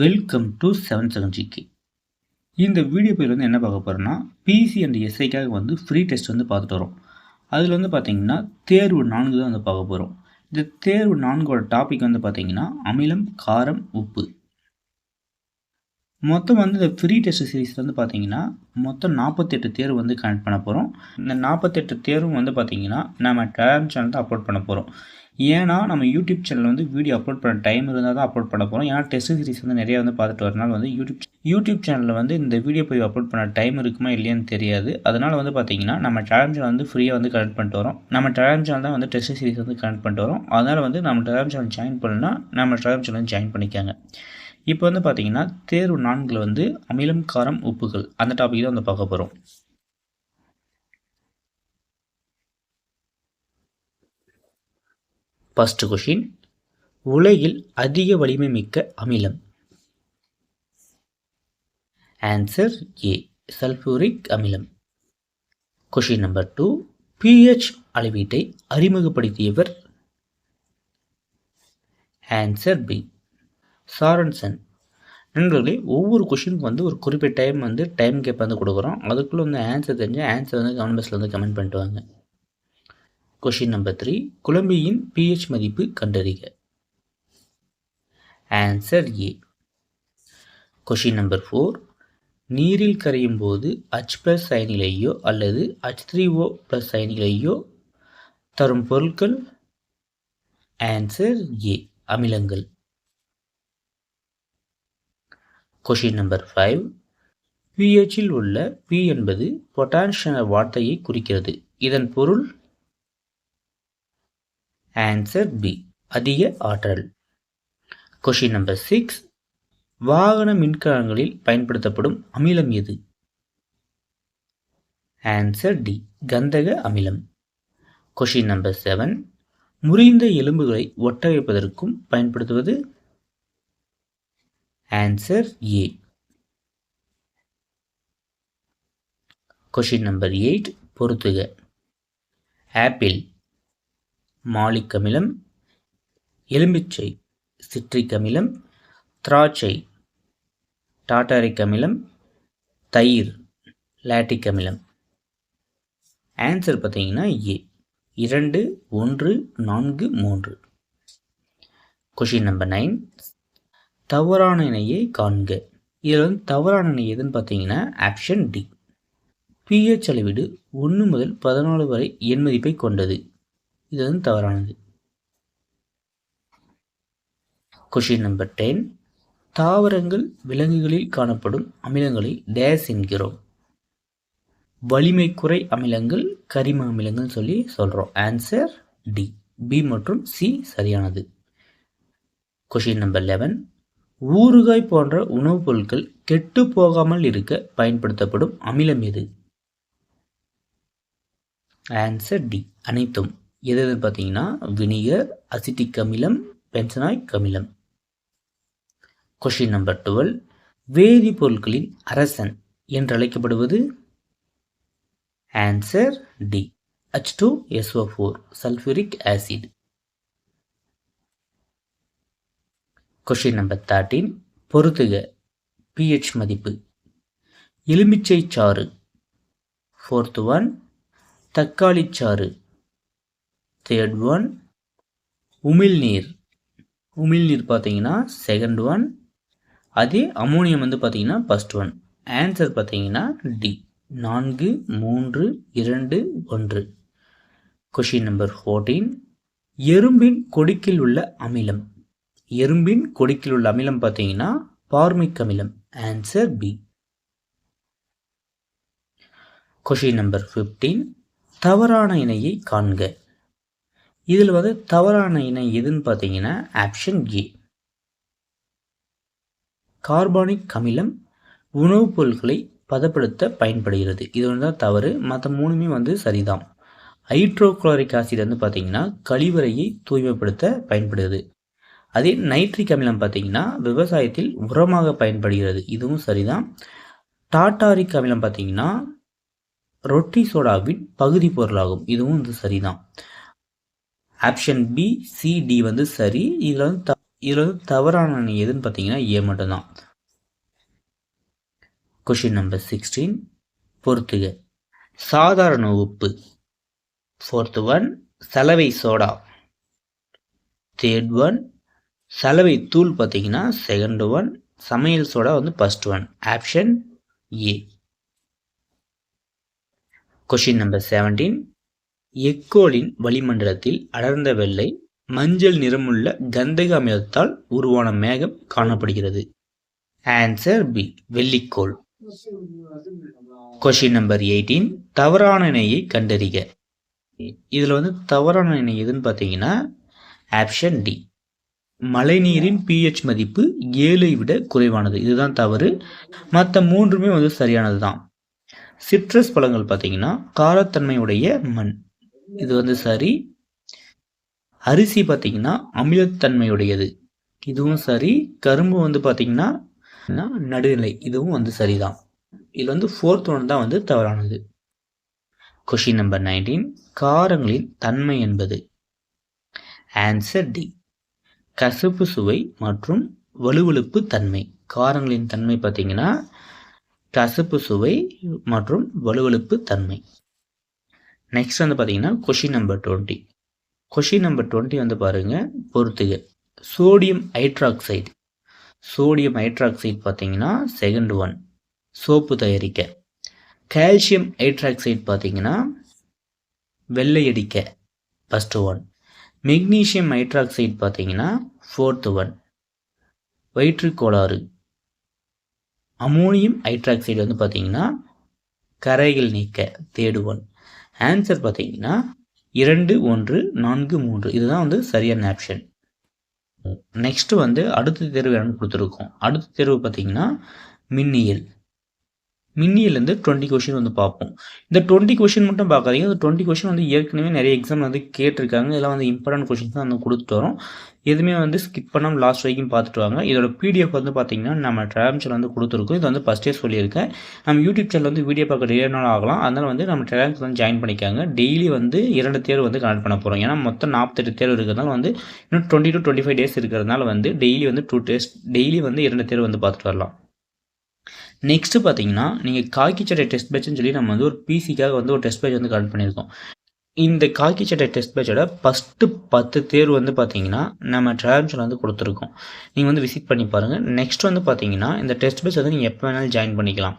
Welcome to seven seven GK இந்த video பேர் வந்து என்ன பார்க்க போகிறோன்னா பிசி அண்ட் எஸ்ஐக்காக வந்து ஃப்ரீ டெஸ்ட் வந்து பார்த்துட்டு வரோம். அதில் வந்து பார்த்தீங்கன்னா தேர்வு நான்கு தான் வந்து பார்க்க போகிறோம் இந்த தேர்வு நான்கோட டாபிக் வந்து பார்த்தீங்கன்னா அமிலம் காரம் உப்பு. மொத்தம் வந்து இந்த ஃப்ரீ டெஸ்ட் சீரீஸில் வந்து பார்த்தீங்கன்னா மொத்தம் நாற்பத்தெட்டு தேர்வு வந்து கனெக்ட் பண்ண போகிறோம் இந்த நாற்பத்தெட்டு தேர்வும் வந்து பார்த்தீங்கன்னா நம்ம டேம் சேனல் தான் அப்லோட் பண்ண போகிறோம் ஏன்னா நம்ம யூடியூப் சேனல் வந்து வீடியோ அப்லோட் பண்ண டைம் இருந்தால் தான் அப்லோட் பண்ண போகிறோம் ஏன்னா டெஸ்ட் சீரிஸ் வந்து நிறையா வந்து பார்த்துட்டு வரனால வந்து யூடியூப் யூடியூப் சேனலில் வந்து இந்த வீடியோ போய் அப்லோட் பண்ண டைம் இருக்குமா இல்லையான்னு தெரியாது. அதனால் வந்து பார்த்தீங்கன்னா நம்ம டேலம் சேனல் வந்து ஃப்ரீயாக வந்து கனெக்ட் பண்ணிட்டு வரோம். நம்ம டேலம் சேனல் தான் வந்து டெஸ்ட் சீரிஸ் வந்து கனெக்ட் பண்ணிட்டு வரோம். அதனால் வந்து நம்ம டேலம் சேனல் ஜாயின் பண்ணலாம் நம்ம டேலம் சேனல் ஜாயின் பண்ணிக்காங்க. இப்போ வந்து பார்த்தீங்கன்னா தேர்வு நான்கில் வந்து அமிலம் காரம் உப்புகள். அந்த டாபிக் தான் வந்து பார்க்க போகிறோம் ஃபஸ்ட்டு கொஷின் உலகில் அதிக வலிமை மிக்க அமிலம். ஆன்சர் ஏ சல்ஃபூரிக் அமிலம். கொஷின் நம்பர் டூ பிஹெச் அளவீட்டை அறிமுகப்படுத்தியவர். Answer B Sorensen. நண்பர்களே ஒவ்வொரு கொஷினுக்கு வந்து ஒரு குறிப்பிட்ட டைம் வந்து டைம் கேப் வந்து கொடுக்குறோம். அதுக்குள்ளே வந்து ஆன்சர் தெரிஞ்சால் ஆன்சர் வந்து கமெண்ட் பாக்ஸில் வந்து கமெண்ட் பண்ணிட்டு வாங்க. கொஷின் நம்பர் த்ரீ குழம்பியின் பிஹெச் மதிப்பு கண்டறிக. Answer A question number four நீரில் கரையும் போது ஹச் ப்ளஸ் சைனிலையோ அல்லது ஹச் த்ரீ ஓ ப்ளஸ் சைனிலையோ தரும் பொருட்கள்? ஆன்சர் ஏ அமிலங்கள். கொஷின் நம்பர் ஃபைவ் பிஹெச்சில் உள்ள பி என்பது பொட்டான்ஷ் என வார்த்தையை குறிக்கிறது. இதன் பொருள்? ஆன்சர் பி அதிக ஆற்றல். கொஷின் நம்பர் சிக்ஸ் வாகன மின்கலங்களில் பயன்படுத்தப்படும் அமிலம் எது? ஆன்சர் டி கந்தக அமிலம். கொஷின் நம்பர் செவன் முறிந்த எலும்புகளை ஒட்ட வைப்பதற்கும் பயன்படுத்துவது? Answer A question number eight பொறுத்துக. ஆப்பிள் மாலிக் அமிலம் எலும்பிச்சை சிட்ரிக் அமிலம் திராட்சை டாட்டாரிக் அமிலம் தயிர் லாட்டிக் அமிலம் ஆன்சர் பார்த்தீங்கன்னா ஏ இரண்டு ஒன்று நான்கு மூன்று. கொஷின் நம்பர் நைன் தவறான இணையை காண்க. இதில் வந்து தவறான இணை எதுன்னு பார்த்தீங்கன்னா ஆப்ஷன் டி பிஹெச் அளவீடு ஒன்று முதல் பதினாலு வரை எண் மதிப்பை கொண்டது. இது வந்து தவறானது. கொஷின் நம்பர் டென் தாவரங்கள் விலங்குகளில் காணப்படும் அமிலங்களை டேஸ் என்கிறோம். வலிமை குறை அமிலங்கள் கரிம அமிலங்கள் சொல்லி சொல்கிறோம் ஆன்சர் டி பி மற்றும் சி சரியானது. கொஷின் நம்பர் லெவன் ஊறுகாய் போன்ற உணவுப் பொருட்கள் கெட்டு போகாமல் இருக்க பயன்படுத்தப்படும் அமிலம் எது? ஆன்சர் டி அனைத்தும். எது எது பார்த்தீங்கன்னா? வினிகர் அசிட்டிக் அமிலம் பென்சனாய்க் அமிலம். கொஷின் நம்பர் டுவெல் வேதிப்பொருட்களின் அரசன் என்று அழைக்கப்படுவது answer D H two SO four sulphuric acid question number thirteen பொருத்துக. பிஹெச் மதிப்பு. எலுமிச்சை சாறு. ஃபோர்த் ஒன் தக்காளி சாறு. தேர்ட் ஒன் உமிழ்நீர் உமிழ்நீர் பார்த்தீங்கன்னா செகண்ட் ஒன் அதே அமோனியம் வந்து பார்த்தீங்கன்னா ஃபஸ்ட் ஒன் ஆன்சர் பார்த்தீங்கன்னா டி நான்கு மூன்று இரண்டு ஒன்று. கொஷின் நம்பர் ஃபோர்டீன் எறும்பின் கொடுக்கில் உள்ள அமிலம். எறும்பின் கொடிக்கில் உள்ள அமிலம் பார்த்தீங்கன்னா பார்மிக் அமிலம். Answer B question number fifteen தவறான இணையை காண்க. இதில் வந்து தவறான இணை எதுன்னு பார்த்தீங்கன்னா ஆப்ஷன் ஏ கார்பானிக் அமிலம் உணவுப் பொருட்களை பதப்படுத்த பயன்படுகிறது. இது வந்து தான் தவறு. மற்ற மூணுமே வந்து சரிதான். ஹைட்ரோக்ளோரிக் ஆசிட் வந்து பார்த்தீங்கன்னா கழிவறையை தூய்மைப்படுத்த பயன்படுது அதே நைட்ரிக் அமிலம் பார்த்தீங்கன்னா விவசாயத்தில் உரமாக பயன்படுகிறது. இதுவும் சரிதான். டாட்டாரிக் அமிலம் பார்த்தீங்கன்னா ரொட்டி சோடாவின் பகுதி பொருளாகும். இதுவும் வந்து சரிதான். ஆப்ஷன் பி சிடி வந்து சரி. இதில் வந்து இதில் வந்து தவறான அணி எதுன்னு பார்த்தீங்கன்னா ஏ மட்டும்தான். கொஷின் நம்பர் சிக்ஸ்டீன் பொறுத்துக. சாதாரண உப்பு. ஃபோர்த் ஒன் சலவை சோடா. தேர்ட் ஒன் சலவை தூள் பார்த்தீங்கன்னா செகண்ட் ஒன் சமையல் சோடா வந்து first one option A question number seventeen எக்கோலின் வளிமண்டலத்தில் அடர்ந்த வெள்ளை மஞ்சள் நிறமுள்ள கந்தக அமிலத்தால் உருவான மேகம் காணப்படுகிறது. ஆன்சர் பி வெள்ளிக்கோள். கொஷின் நம்பர் எயிட்டீன் தவறான இணையை கண்டறிக. இதில் வந்து தவறான இணை எதுன்னு பார்த்தீங்கன்னா ஆப்ஷன் டி மழைநீரின் பிஹெச் மதிப்பு ஏழை விட குறைவானது. இதுதான் தவறு. மற்ற மூன்றுமே வந்து சரியானது தான் சிட்ரஸ் பழங்கள் பார்த்தீங்கன்னா காரத்தன்மையுடைய மண். இது வந்து சரி. அரிசி பார்த்தீங்கன்னா அமிலத்தன்மையுடையது. இதுவும் சரி. கரும்பு வந்து பார்த்தீங்கன்னா நடுநிலை. இதுவும் வந்து சரிதான். இதில் வந்து ஃபோர்த் ஒன் தான் வந்து தவறானது. கொஷின் நம்பர் நைன்டீன் காரங்களின் தன்மை என்பது. ஆன்சர் டி கசப்பு சுவை மற்றும் வலுவழுப்பு தன்மை. காரங்களின் தன்மை பார்த்தீங்கன்னா கசப்பு சுவை மற்றும் வலுவழுப்பு தன்மை. நெக்ஸ்ட் வந்து பார்த்தீங்கன்னா question number twenty question number twenty வந்து பாருங்கள் பொறுத்துக. சோடியம் ஹைட்ராக்சைடு சோடியம் ஹைட்ராக்சைடு பார்த்தீங்கன்னா செகண்ட் ஒன் சோப்பு தயாரிக்க. கால்சியம் ஹைட்ராக்சைடு பார்த்தீங்கன்னா வெள்ளை அடிக்க ஃபஸ்ட்டு ஒன் மெக்னீஷியம் ஹைட்ராக்சைடு பார்த்தீங்கன்னா ஃபோர்த்து ஒன் வயிற்றுக்கோளாறு. அமோனியம் ஹைட்ராக்சைடு வந்து பார்த்தீங்கன்னா கரைகள் நீக்க தேர்டு ஒன் ஆன்சர் பார்த்தீங்கன்னா இரண்டு ஒன்று நான்கு மூன்று. இதுதான் வந்து சரியான ஆப்ஷன் நெக்ஸ்ட்டு வந்து அடுத்த தேர்வு என்னன்னு கொடுத்துருக்கோம். அடுத்த தேர்வு பார்த்தீங்கன்னா மின்னியல். மின்னியிலேருந்து டுவெண்ட்டி கொஷின் வந்து பார்ப்போம். இந்த டுவெண்ட்டி கொஷின் மட்டும் பார்க்காதீங்க. இந்த டுவெண்ட்டி கொஷின் வந்து ஏற்கனவே நிறைய எக்ஸாம் வந்து கேட்டிருக்காங்க. இதெல்லாம் வந்து இம்பார்ட்டன்ட் கொஷின்ஸ் தான் வந்து கொடுத்துட்டு வரோம். எதுவுமே வந்து ஸ்கிப் பண்ணாமல் லாஸ்ட் வரைக்கும் பார்த்துட்டு வாங்க. இதோட பிடிஎஃப் வந்து பார்த்தீங்கன்னா நம்ம டெலாம் சேனல் வந்து கொடுத்துருக்கோம். இது வந்து ஃபஸ்ட்டே சொல்லியிருக்கேன். நம்ம யூடியூப் சேனல் வந்து வீடியோ பார்க்க டெய்லி நாள் ஆகலாம். அதனால் வந்து நம்ம டெலாம் வந்து ஜாயின் பண்ணிக்காங்க. டெய்லி வந்து இரண்டு தேர்வு வந்து கனெக்ட் பண்ண போகிறோம் ஏன்னா மொத்தம் நாற்பத்தெட்டு தேர்வு இருக்கிறதுனால வந்து இன்னும் twenty to twenty five days இருக்கிறதுனால வந்து டெய்லி வந்து டூ டேஸ் டெய்லி வந்து இரண்டு தேர்வு வந்து பார்த்துட்டு வரலாம். நெக்ஸ்ட்டு பார்த்தீங்கன்னா நீங்கள் காக்கி சட்டை டெஸ்ட் பேட்ச்னு சொல்லி நம்ம வந்து ஒரு பிசிக்காக வந்து ஒரு டெஸ்ட் பேட்ச் வந்து கலெக்ட் பண்ணியிருக்கோம். இந்த காக்கி சட்டை டெஸ்ட் பேட்சோட ஃபஸ்ட்டு பத்து தேர்வு வந்து பார்த்தீங்கன்னா நம்ம ட்ராவல்ஸில் வந்து கொடுத்துருக்கோம். நீங்கள் வந்து விசிட் பண்ணி பாருங்கள் நெக்ஸ்ட் வந்து பார்த்தீங்கன்னா இந்த டெஸ்ட் பேட்ச் வந்து நீங்கள் எப்போ வேணாலும் ஜாயின் பண்ணிக்கலாம்.